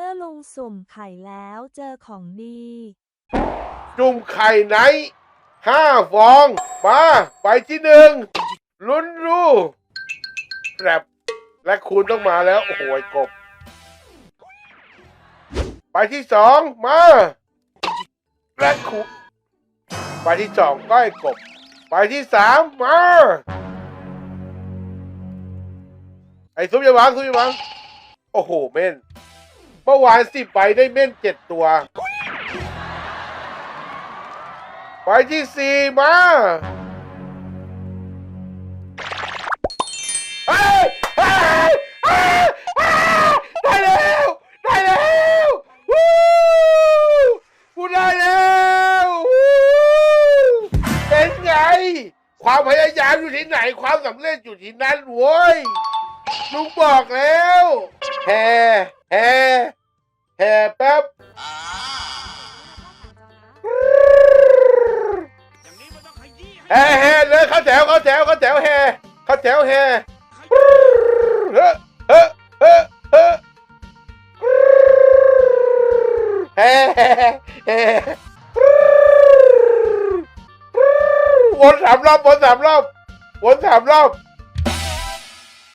มื่อลุงสุ่มไข่แล้วเจอของดี จุ่มไข่ไหนห้าฟอง มา ไปที่หนึ่งลุ้นรู้แรบและคูณต้องมาแล้ว โอ้โหกบ ไปที่สองมาและคูณไปที่สองก็ไอ้กบ ไปที่สามมาไอ้ซุปยาวังซุปยาวังโอ้โหเม่น เมื่อวานสิบใบได้เม่นเจ็ดตัวไปที่สี่มาเฮ้ยเฮ้ยเฮ้ยเฮ้ยได้แล้วได้แล้ววู้กูได้แล้ววู้เป็นไง ความพยายามอยู่ที่ไหนความสำเร็จอยู่ที่นั่นโว้ยลุงบอกแล้วแห่แห่ แห่แป๊บแห่แห่เลยเข้าแถวเข้าแถวเข้าแถวแห่เข้าแถวแห่เฮ้เฮ้เฮ้เฮ้แห่แห่แห่วนสามรอบวนสามรอบวนสามรอบ